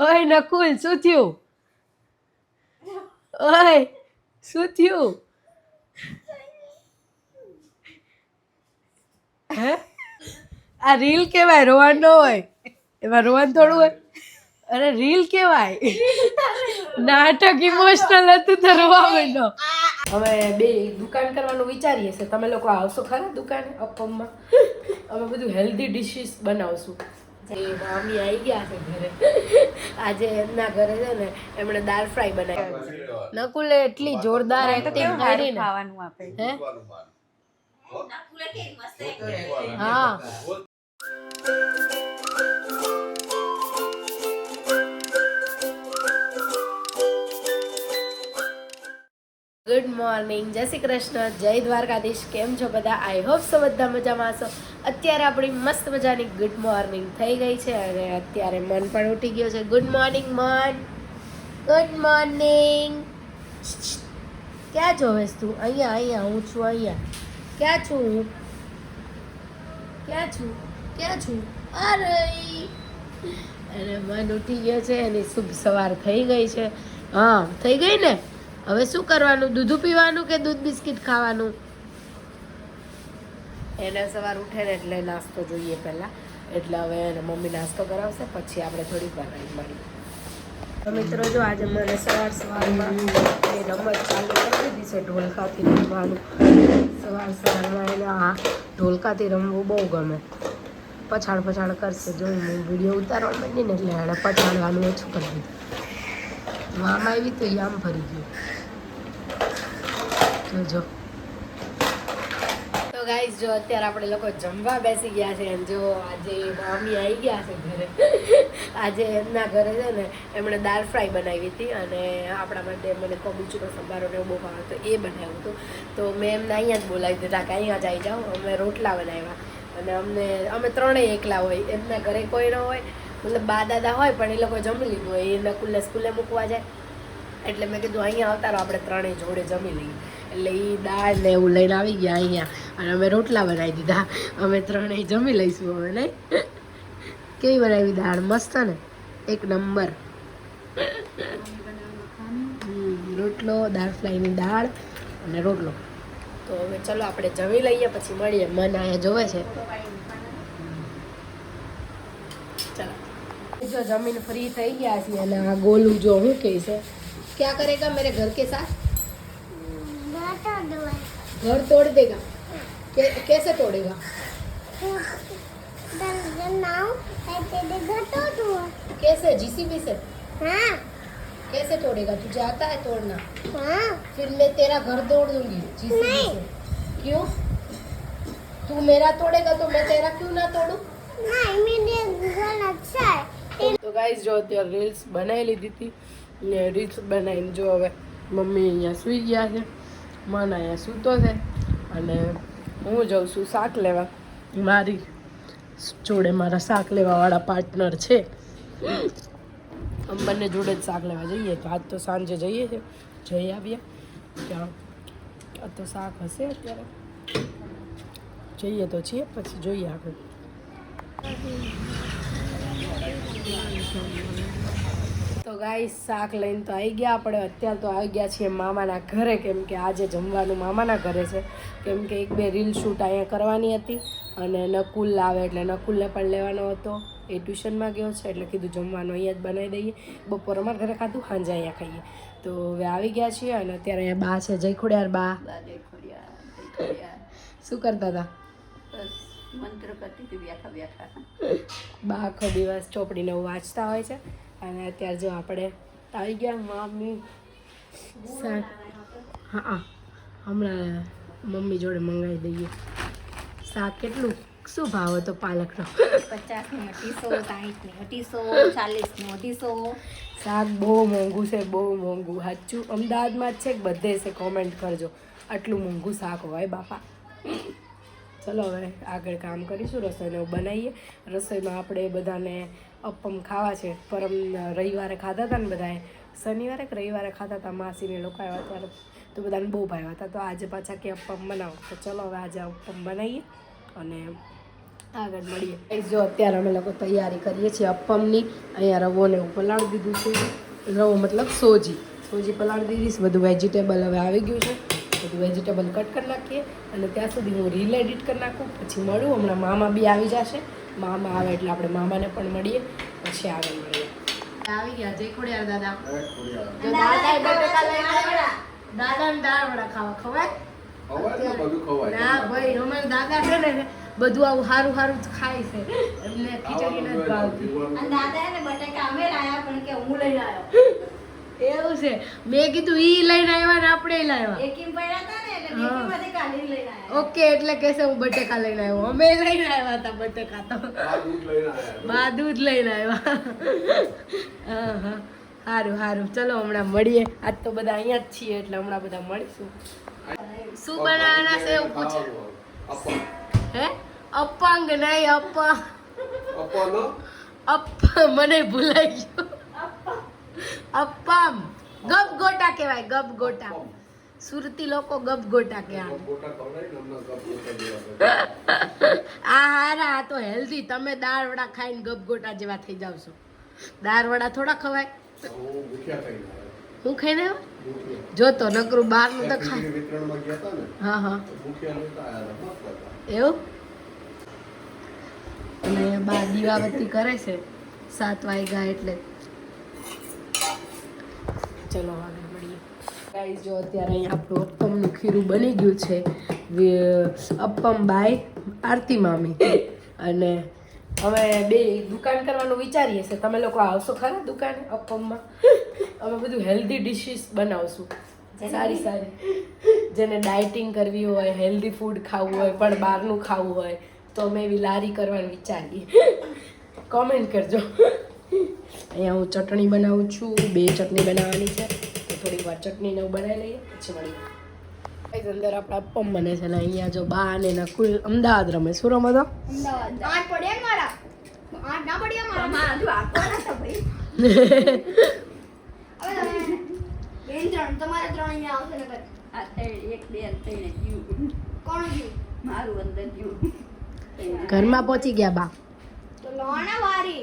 ઓય, નકુલ, શું થયું? ઓય, શું થયું? હે? આ રીલ કહેવાય રોવાન ન હોય. એમાં રોવાનું થોડું હોય. અરે, રીલ કહેવાય નાટક ઇમોશનલ હતું તો રોવા માંડો હવે બે દુકાન કરવાનું વિચારીએ છે. તમે લોકો આવશો ખરા દુકાને? અપમમાં અમે બધું હેલ્ધી ડિશિસ બનાવશું. મામી આવી ગયા છે ઘરે. આજે એમના ઘરે છે ને એમણે દાળ ફ્રાય બનાવી. નકુલે એટલી જોરદાર એક્ટિંગ કરી ને. ખાવાનું આપે. હે? હા. ગુડ મોર્નિંગ જય શ્રી કૃષ્ણ. જય દ્વારકાધીશ. કેમ છો બધા? આઈ હોપ સો બધા મજામાં હશો. અત્યારે આપણી મસ્ત મજાની ગુડ મોર્નિંગ થઈ ગઈ છે અને અત્યારે મન પણ ઉઠી ગયો છે. ગુડ મોર્નિંગ મન. ગુડ મોર્નિંગ ક્યાં જોવેશ તું? અહીંયા અહીંયા, હું છું અહીંયા. ક્યાં છું હું? ક્યાં છું? ક્યાં છું? અરે! અને મન ઉઠી ગયો છે એની શુભ સવાર થઈ ગઈ છે. હા, થઈ ગઈ ને? હવે શું કરવાનું? દૂધ પીવાનું કે દૂધ બિસ્કિટ ખાવાનું? એને સવાર ઉઠે ને એટલે નાસ્તો જોઈએ પહેલાં. એટલે હવે એને મમ્મી નાસ્તો કરાવશે, પછી આપણે થોડીક વાર મળીએ મિત્રો જો આજે મને સવાર સવારમાં એ રમત ચાલુ કરી દીધી છે, ઢોલકાથી રમવાનું. સવાર સવારમાં એને આ ઢોલકાથી રમવું બહુ ગમે. પછાડ પછાડ કરશે જો હું વીડિયો ઉતારવા માંડી ને એટલે એણે પછાડવાનું ઓછું કરી દીધું. આમ આવી તો એ આમ ફરી ગયું. જોજો તો જો અત્યારે આપણે લોકો જમવા બેસી ગયા છે જો આજે મામી આવી ગયા છે ઘરે. આજે એમના ઘરે છે ને એમણે દાળ ફ્રાય બનાવી હતી અને આપણા માટે મને કોબીચુનો સંભારો ને બહુ ભાવે તો એ બનાવ્યું હતું. તો મેં એમને અહીંયા જ બોલાવી દીધા કે અહીંયા જ આવી જાઓ. અમે રોટલા બનાવ્યા. અને અમને, અમે ત્રણેય એકલા હોય. એમના ઘરે કોઈ ન હોય. મતલબ બા દાદા હોય પણ એ લોકો જમી લીધું હોય. એના કુલ્લે સ્કૂલે મૂકવા જાય. એટલે મેં કીધું, અહીંયા આવતારો આપણે ત્રણેય જોડે જમી લઈએ. એટલે એ દાળ ને એવું લઈને આવી ગયા અહીંયા. અને અમે રોટલા બનાવી દીધા. અમે ત્રણેય જમી લઈશું હવે નહીં? કેવી બનાવી દાળ મસ્ત ને? એક નંબર. રોટલો દાળ ફ્લાયની દાળ અને રોટલો. તો હવે ચલો આપણે જમી લઈએ પછી મળીએ. મન અહીંયા જોવે છે. ચલો. જો જમીન ફ્રી થઈ ગયા છીએ અને આ ગોલું જો હું કહે છે? ક્યાં કરેગા? મેરે ઘર કે સાથ? ઘર તોડ દેગા? कै, कैसे तोड़ेगा कैसे जीसीबी से कैसे तोड़ेगा तुझे आता है तोड़ना फिर मैं तेरा घर तोड़ दूंगी जीसीबी नहीं। से क्यों तू मेरा तोड़ेगा तो मैं तेरा क्यों ना तोड़ूं તો ગાઈઝ જો અત્યારે રીલ્સ બનાવી લીધી હતી ને રીલ્સ બનાવીને જો હવે મમ્મી અહીંયા સૂઈ ગયા છે મન અહીંયા સૂતો છે અને હું જાઉં છું શાક લેવા. મારી જોડે મારા શાક લેવાવાળા પાર્ટનર છે. અમે બંને જોડે જ શાક લેવા જઈએ તો આજ તો સાંજે જઈએ છે જઈ આવીએ. ત્યાં આ તો શાક હશે અત્યારે. જઈએ તો છીએ પછી જોઈએ આપણે તો ગાય શાક લઈને તો આવી ગયા આપણે. અત્યારે તો આવી ગયા છીએ મામાના ઘરે કેમ કે આજે જમવાનું મામાના ઘરે છે. કેમ કે એક બે રીલ શૂટ અહીંયા કરવાની હતી અને નકુલ આવે એટલે નકુલને પણ લેવાનો હતો. એ ટ્યુશનમાં ગયો છે એટલે કીધું જમવાનું અહીંયા જ બનાવી દઈએ. બપોર અમારા ઘરે ખાધું સાંજે અહીંયા ખાઈએ. તો હવે આવી ગયા છીએ અને અત્યારે અહીંયા બા છે જય ખોડિયાર બા શું કરતા હતા? મંત્ર કરતી હતી બેઠા બેઠા. બા આખો દિવસ ચોપડીને વાંચતા હોય છે. અને અત્યારે જો આપણે આવી ગયા મમ્મી. શાક. હા હમણાં મમ્મી જોડે મંગાવી દઈએ. શાક કેટલું? શું ભાવ હતો પાલકનો? પચાસની અઢીસો સાહીઠની અઢીસો ચાલીસની અઢીસો. શાક બહુ મોંઘું છે બહુ મોંઘું. સાચું? અમદાવાદમાં જ છે કે બધે છે? કોમેન્ટ કરજો. આટલું મોંઘું શાક હોય બાપા. ચલો હવે આગળ કામ કરીશું, રસોઈને બનાવીએ. રસોઈમાં આપણે બધાને અપમ ખાવા છે. પરમ રવિવારે ખાધા હતા ને બધાએ? શનિવારે કે રવિવારે ખાધા હતા માસીને લોકો આવ્યા ત્યારે તો બધાને બહુ ભાવ્યા હતા. તો આજે પાછા કે અપમ બનાવો. તો ચલો હવે આજે અપમ બનાવીએ અને આગળ મળીએ. જો અત્યારે અમે લોકો તૈયારી કરીએ છીએ અપમની. અહીંયા રવોને હું પલાળી દીધું છે. રવો મતલબ સોજી. સોજી પલાળી દીધી બધું વેજીટેબલ હવે આવી ગયું છે. બધું વેજીટેબલ કટ કરી નાખીએ અને ત્યાં સુધી હું રીલ એડિટ કરી નાખું પછી મળું. હમણાં મામા બી આવી જશે. મામા આવે એટલે આપણે મામાને પણ મળીએ પછી આગળ મળીએ. આવી ગયા જય ખોડિયાર દાદા. દાદા દાદાએ બટેકા લઈને આવ્યા. દાદાને દાળ વડા ખાવા ખવાય? ના ભાઈ અમારા દાદા છે ને બધું આવું સારું સારું જ ખાય છે. એમને ખીચડી નથી ભાવતી. અને દાદા એને બટાકા અમે લાયા પણ કે હું લઈ આવ્યો. એવું છે. મેં કીધું ઈ લઈને આવ્યા ને આપણે લાવ્યા. એકીમ પડ્યા હતા ને? એટલે હા. ડેકીમાંથી કાઢીને લઈને આવ્યા. ઓકે એટલે કહેશે હું બટેકા લઈને આવ્યો. અમે લઈને આવ્યા હતા બટેકા તો. બા દૂધ લઈને આવ્યા. હા હા. સારું સારું ચલો હમણાં મળીએ. આજ તો બધા અહીંયા જ છીએ એટલે હમણાં બધા મળીશું. શું બનાવવાના છે એવું પૂછે? હે? અપંગ નહીં અપંગ. અપ મને ભૂલાઈ ગયું. અપમ. ગબ ગોટા કહેવાય ગબ ગોટા સુરતી લોકો ગબ ગોટા કે આ હારા આ તો હેલ્ધી તમે દાળ વડા ખાઈને ગબ ગોટા જેવા થઈ જાવ છો. દાળ વડા થોડા ખવાય. હું ખાઈને જો તો નકરું બહારનું તો ખાય ને હા હા. એવું? અને બા દીવાબત્તી કરે છે. સાત વાગ્યા એટલે. ચલો આગળ મળીએ. ગાઈઝ જો અત્યારે અહીંયા આપણું અપ્પમનું ખીરું બની ગયું છે અપ્પમ બાય આરતી મામી. અને અમે બે દુકાન કરવાનું વિચારીએ છીએ. તમે લોકો આવશો ખરા દુકાને અપ્પમમાં? અમે બધું હેલ્ધી ડિશિસ બનાવશું. સારી સારી. જેને ડાયટિંગ કરવી હોય હેલ્ધી ફૂડ ખાવું હોય પણ બહારનું ખાવું હોય તો અમે એવી લારી કરવાનું વિચારીએ. કોમેન્ટ કરજો. અહીંયા હું ચટણી બનાવું છું બે ચટણી બનાવવાની છે. તો થોડીક વાર ચટણીને હું બનાવી લઈએ પછી મળીએ. અંદર આપણા પમ બને છે ને અહીંયા જો બા અને કુલ અમદાવાદ રમે. શું રમે તો ઘરમાં પહોંચી ગયા બા. તો લોના વારી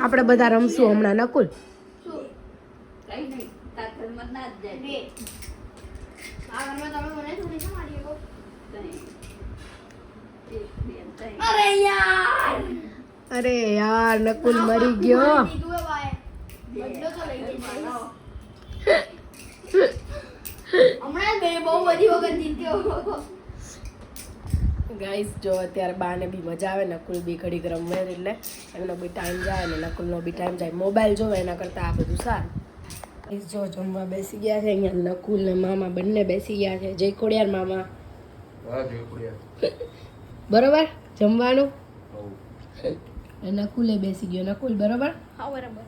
આપણે બધા રમશું હમણાં નકુલ અરે યાર! નકુલ મરી ગયો. હમણાં બહુ બધી વખત જીત્યો. ગાઈસ જો અત્યારે બાને બી મજા આવે નકુલ બી ઘડીક રમે એટલે એમનો બી ટાઈમ જાય ને નકુલનો બી ટાઈમ જાય. મોબાઈલ જોવે એના કરતાં આ બધું સારું. ગાઈસ જો જમવા બેસી ગયા છે અહીંયા નકુલ ને મામા બંને બેસી ગયા છે. જય ખોડિયાર મામા. બરોબર? જમવાનું? નકુલે બેસી ગયો. નકુલ બરોબર? હા બરાબર.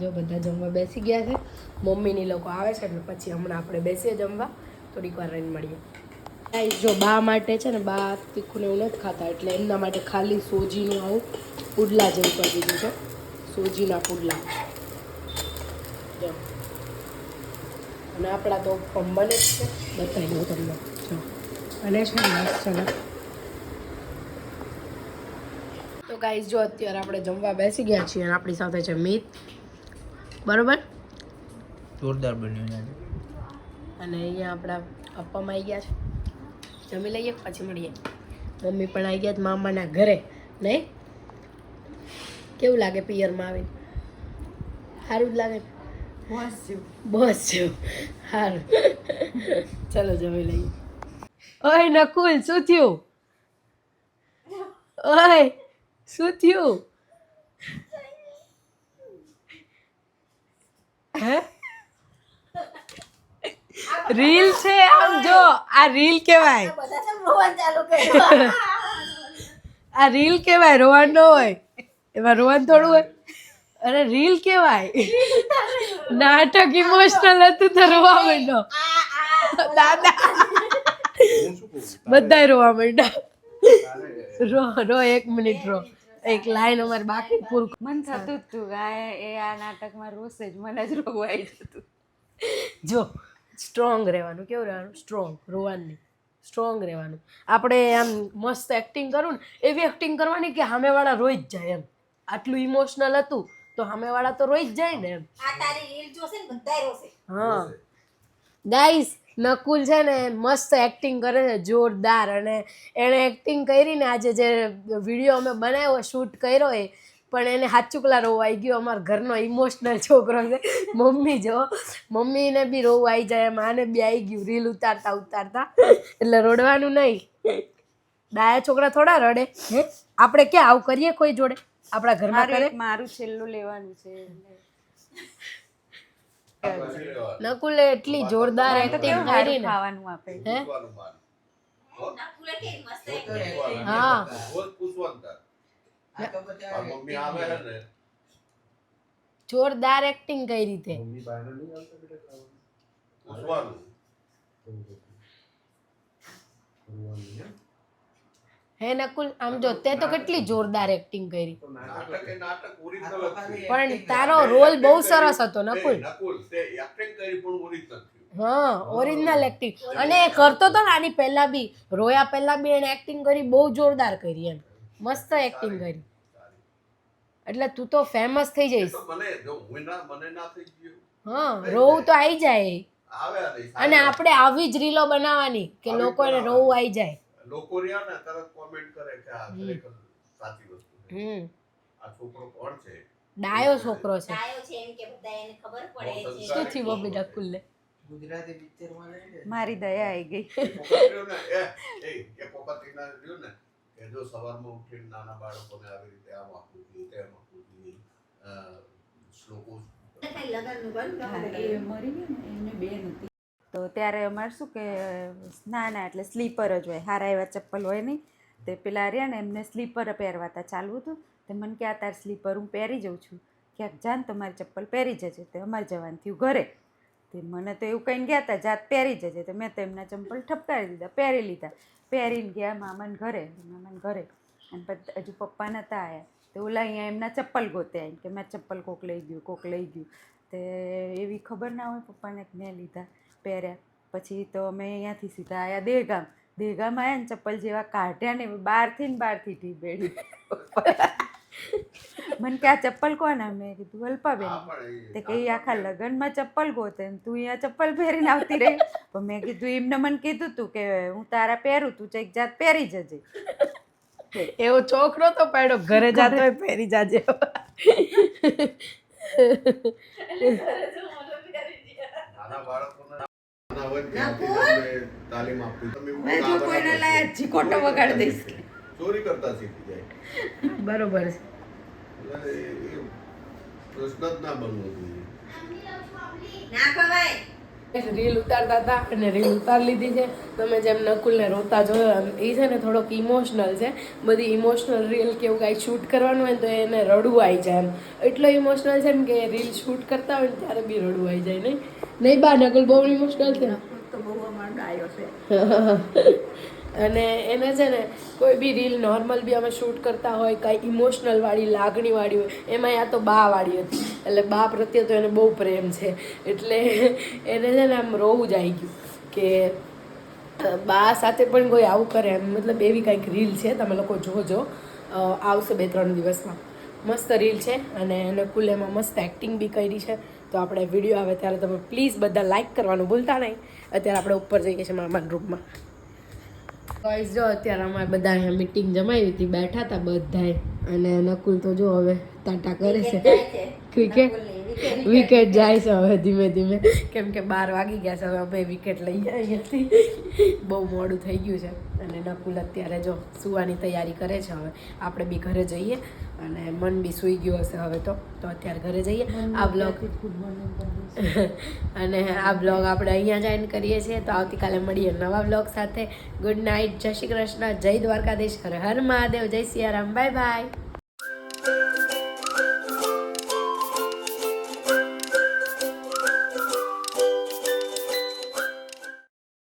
જો બધા જમવા બેસી ગયા છે. મમ્મીની લોકો આવે છે એટલે પછી હમણાં આપણે બેસીએ જમવા. થોડીક વાર રહીને મળીએ. ગાઈસ જો બા માટે છે ને બા તીખું ને એવું નથી ખાતા એટલે એમના માટે ખાલી સોજીનું આવું પુડલા જેવું કરી દીધું છે. સોજીના પુડલા. જો. અને આપણા તો પમ બને જ છે. બતાવી દઉં તમને. જો. અને છે ને મસ્ત છે તો ગાઈસ જો અત્યારે આપણે જમવા બેસી ગયા છીએ અને આપણી સાથે છે મીત. બરોબર? જોરદાર બન્યું અને અહીંયા આપણા અપમ આવી ગયા છે. જમી લઈએ પછી મળીએ? મમ્મી પણ આવી ગયા છે મામાના ઘરે નહીં કેવું લાગે પિયરમાં આવીને? સારું જ લાગે? બસ જેવું સારું ચલો જમી લઈએ. ઓય નકુલ શું થયું? ઓય શું થયું? હે? રીલ છે આમ જો આ રીલ કહેવાય. બધા આ રીલ કેવાય રોવાન ન હોય. એમાં રોવાનું થોડું હોય. અરે રીલ કેવાય નાટક ઇમોશનલ હતું તો રોવા માંડો. દાદા. બધાય રોવા માંડ્યા. રો રો એક મિનિટ રો. એક લાઈન અમારે બાકી પૂરું મન થતું જ તું કે આ એ આ નાટકમાં રોષે જ મને જ રોવાઈ જતું. જો સ્ટ્રોંગ રહેવાનું કેવું રહેવાનું? સ્ટ્રોંગ રોવાની. નહીં સ્ટ્રોંગ રહેવાનું. આપણે આમ મસ્ત એક્ટિંગ કરું ને એવી એક્ટિંગ કરવાની કે સામેવાળા રોઈ જ જાય એમ. આટલું ઇમોશનલ હતું તો સામેવાળા તો રોઈ જ જાય ને એમ. હા. ગાઈસ નકુલ છે ને મસ્ત એક્ટિંગ કરે છે જોરદાર. અને એણે એક્ટિંગ કરી ને આજે જે વીડિયો અમે બનાવ્યો શૂટ કર્યો એ પણ એને હાચુકલા રોવું આવી ગયું અમારા ઘરનો ઇમોશનલ છોકરો છે. મમ્મી જો મમ્મીને બી રોવું આવી જાય માને બી આવી ગયું રીલ ઉતારતા ઉતારતા. એટલે રોડવાનું નહીં. ડાયા છોકરા થોડા રડે હે? આપણે ક્યાં આવું કરીએ કોઈ જોડે? આપણા ઘરમાં મારું કરે? મારું છેલ્લું લેવાનું છે. નકુલે એટલી જોરદાર એક્ટિંગ કરી ને. ખાવાનું આપે? હે. હા. રોજ પૂછવાનું તાર. આ મમ્મી આવે ને. જોરદાર એક્ટિંગ કઈ રીતે પૂછવાનું. હે નકુલ આમ જો તે તો કેટલી જોરદાર એક્ટિંગ કરી. પણ તારો રોલ બહુ સરસ હતો નકુલ. હા ઓરિજિનલ એક્ટિંગ અને એ કરતો તો ને આની પહેલા બી રોયા પહેલા બી એને એક્ટિંગ કરી બહુ જોરદાર કરી એમ. મસ્ત એક્ટિંગ કરી. એટલે તું તો ફેમસ થઈ જઈશ તો મને જો હું ના મને ના થઈ ગયું. હા રોવું તો આવી જાય. અને આપણે આવી જ રીલો બનાવવાની કે લોકો લોકોને રોવું આવી જાય. લોકો રહ્યા ને તરત કોમેન્ટ કરે કે આ ખરેખર સાચી વસ્તુ છે. હમ. આ છોકરો કોણ છે? ડાયો છોકરો છે. બહુ શું થયું બબી નકુલને ગુજરાતી પિક્ચરમાં લઈ લે. મારી દયા આવી ગઈ. એ એ એ પોપટીના રહ્યો ને જો સવારમાં ઉઠીને નાના બાળકોને આવી રીતે આમ જોઈએ તેમ આપવું શ્લોકો એ તો ત્યારે અમારે શું કે ના ના એટલે સ્લીપર જ હોય. હારા એવા ચપ્પલ હોય નહીં. તે પેલા રહ્યા ને એમને સ્લીપર પહેરવા હતા ચાલવું હતું. તે મને કે આ તાર સ્લીપર હું પહેરી જાઉં છું. ક્યાંક જાન તમારી ચપ્પલ પહેરી જજે. તે અમારે જવાનું થયું ઘરે. તે મને તો એવું કહીને ગયા હતા જાત પહેરી જજે. તો મેં તો એમના ચંપલ ઠપકારી દીધા પહેરી લીધા. પહેરીને ગયા મામાને ઘરે મામાને ઘરે. અને પછી હજુ પપ્પા નહોતા આવ્યા તો ઓલા અહીંયા એમના ચપ્પલ ગોતે આવીને કે મેં ચપ્પલ કોક લઈ ગયું, કોક લઈ ગયું. તે એવી ખબર ના હોય પપ્પાને મેં લીધા, પહેર્યા. પછી તો અમે અહીંયાથી સીધા આવ્યા દેગામ. દેગામ આવ્યા ને ચપ્પલ જેવા કાઢ્યા ને, બહારથી ને બહારથી ઢીબેડી. મને કે આ ચપ્પલ કોના મેં કીધું અલ્પાબેન તે કે આખા લગ્નમાં ચપ્પલ ગોતે ને તું અહીંયા ચપ્પલ પહેરીને આવતી રહી. પણ મેં કીધું એમને મને કીધું તું કે હું તારા પહેરું તું એક જાત પહેરી જજે. એવો છોકરો તો પાડ્યો ઘરે જાતો હોય પહેરી જાજે. તાલીમ આપવી તમે મેં જો કોઈને બનાવો. લાયા ચીકોટો વગાડી દઈશ. ચોરી કરતા શીખી જાય. બરોબર છે. પ્રશ્ન જ ના બનવો જોઈએ. રીલ ઉતારતા હતા અને રીલ ઉતારી લીધી છે. તમે જેમ નકુલને રોતા જોયો એમ એ છે ને થોડોક ઇમોશનલ છે. બધી ઇમોશનલ રીલ કે એવું કાંઈ શૂટ કરવાનું હોય ને તો એને રડવું આવી જાય એમ. એટલો ઇમોશનલ છે ને કે રીલ શૂટ કરતા હોય ને ત્યારે બી રડવું આવી જાય નહીં? નહીં બા નકુલ બહુ ઇમોશનલ છે. તો બહુ અમારો ડાયો છે. અને એને છે ને કોઈ બી રીલ નોર્મલ બી અમે શૂટ કરતા હોય, કાંઈ ઇમોશનલ વાળી, લાગણી વાળી હોય એમાં આ તો બા વાળી હતી. એટલે બા પ્રત્યે તો એને બહુ પ્રેમ છે. એટલે એને છે ને આમ રોવું જ આવી ગયું કે બા સાથે પણ કોઈ આવું કરે એમ. મતલબ એવી કાંઈક રીલ છે, તમે લોકો જોજો. આવશે બે ત્રણ દિવસમાં. મસ્ત રીલ છે અને એને એમાં મસ્ત એક્ટિંગ બી કરી છે. તો આપણે વીડિયો આવે ત્યારે તમે પ્લીઝ બધા લાઇક કરવાનું ભૂલતા નહીં. અત્યારે આપણે ઉપર જઈએ છીએ મામાના રૂમમાં ગાઈસ જો અત્યારે અમારે બધા મીટિંગ જમાવી હતી બેઠા હતા બધાય અને નકુલ તો જો હવે ટાટા કરે છે. ક્રિકેટ વિકેટ જાય. છે હવે ધીમે ધીમે. કેમ કે બાર વાગી ગયા છે હવે અમે વિકેટ લઈ અહીંયાથી. બહુ મોડું થઈ ગયું છે. અને નકુલ અત્યારે જો સુવાની તૈયારી કરે છે હવે. આપણે બી ઘરે જઈએ અને મન બી સૂઈ ગયું હશે હવે તો. તો અત્યારે ઘરે જઈએ. આ બ્લોગ અને આ બ્લોગ આપણે અહીંયા જ એન્ડ કરીએ છીએ. તો આવતીકાલે મળીએ નવા બ્લોગ સાથે. ગુડ નાઇટ જય શ્રી કૃષ્ણ. જય દ્વારકાધીશ. હર હર મહાદેવ. જય સિયારામ. Bye bye